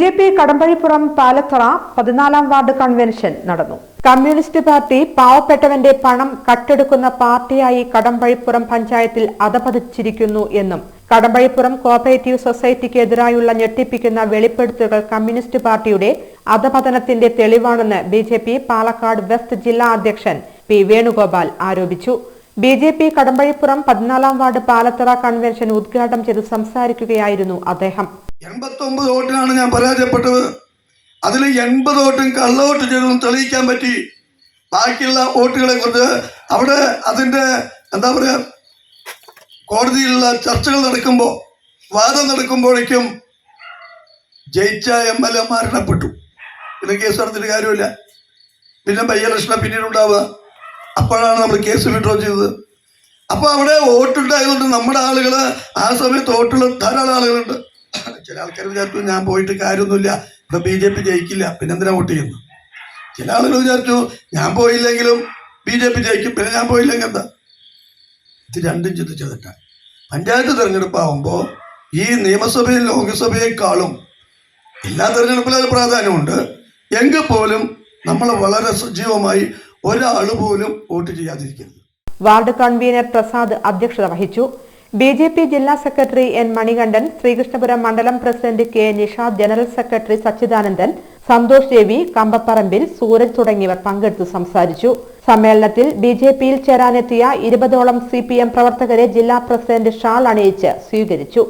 J P Kadampazhipuram Palathara പതിനാലാം ward convention നടന്നു. Communist party പാവപ്പെട്ടവന്റെ പണം കട്ടെടുക്കുന്ന പാർട്ടിയായി കടമ്പഴിപ്പുറം പഞ്ചായത്തിൽ അധപതിച്ചിരിക്കുന്നു എന്നും കടമ്പഴിപ്പുറം കോപ്പറേറ്റീവ് സൊസൈറ്റിക്ക് എതിരായുള്ള ഞെട്ടിപ്പിക്കുന്ന വെളിപ്പെടുത്തലുകൾ കമ്മ്യൂണിസ്റ്റ് പാർട്ടിയുടെ അധപതനത്തിന്റെ തെളിവാണെന്ന് B J P Palakkad west ജില്ലാ അധ്യക്ഷൻ പി വേണുഗോപാൽ ആരോപിച്ചു. ബി ജെ പി കടമ്പഴിപ്പുറം പതിനാലാം വാർഡ് പാലത്തറ കൺവെൻഷൻ ഉദ്ഘാടനം ചെയ്ത് സംസാരിക്കുകയായിരുന്നു അദ്ദേഹം. എൺപത്തൊമ്പത് വോട്ടിനാണ് ഞാൻ പരാജയപ്പെട്ടത്. അതിൽ എൺപത് വോട്ടും കള്ളവോട്ട് ചെയ്തെന്ന് തെളിയിക്കാൻ പറ്റി. ബാക്കിയുള്ള വോട്ടുകളെ കുറിച്ച് അവിടെ അതിന്റെ എന്താ പറയുക കോടതിയിലുള്ള ചർച്ചകൾ നടക്കുമ്പോൾ വാദം നടക്കുമ്പോഴേക്കും ജയിച്ച എം എൽ എ മരണപ്പെട്ടു. പിന്നെ കേസ് നടത്തിയിട്ട് കാര്യമില്ല. പിന്നെ ബൈ ഇലക്ഷനെ പിന്നീട് ഉണ്ടാവുക അപ്പോഴാണ് നമ്മൾ കേസ് വിഡ്രോ ചെയ്തത്. അപ്പോൾ അവിടെ വോട്ടുണ്ടായതുകൊണ്ട് നമ്മുടെ ആളുകൾ ആ സമയത്ത് വോട്ടുള്ള ധാരാളം ആളുകളുണ്ട്. ചില ആൾക്കാർ വിചാരിച്ചു ഞാൻ പോയിട്ട് കാര്യമൊന്നുമില്ല. ഇപ്പൊ ബി ജെ പി ജയിക്കില്ല. പിന്നെ എന്തിനാ വോട്ട് ചെയ്യുന്നു? ചില ആളുകൾ വിചാരിച്ചു ഞാൻ പോയില്ലെങ്കിലും ബി ജെ പി ജയിക്കും. പിന്നെ ഞാൻ പോയില്ലെങ്കിൽ എന്താ? ഇത് രണ്ടും ചിന്തിച്ചതിട്ട പഞ്ചായത്ത് തെരഞ്ഞെടുപ്പ് ആവുമ്പോൾ ഈ നിയമസഭയും ലോക്സഭയെക്കാളും എല്ലാ തെരഞ്ഞെടുപ്പിലും അത് പ്രാധാന്യമുണ്ട്. എങ്കിൽ പോലും നമ്മൾ വളരെ സജീവമായി ഒരാൾ പോലും വോട്ട് ചെയ്യാതിരിക്കരുത്. വാർഡ് കൺവീനർ പ്രസാദ് അധ്യക്ഷത വഹിച്ചു. ബി ജെ പി ജില്ലാ സെക്രട്ടറി എൻ മണികണ്ഠൻ ശ്രീകൃഷ്ണപുരം മണ്ഡലം president K Nishad general secretary Sachidanandan Santhosh Devi Kampaparambil Sooraj തുടങ്ങിയവർ പങ്കെടുത്തു സംസാരിച്ചു. സമ്മേളനത്തിൽ ബി ജെ പിയിൽ ചേരാനെത്തിയ ഇരുപതോളം സി പി എം പ്രവർത്തകരെ ജില്ലാ പ്രസിഡന്റ് ഷാൾ അണിയിച്ച് സ്വീകരിച്ചു.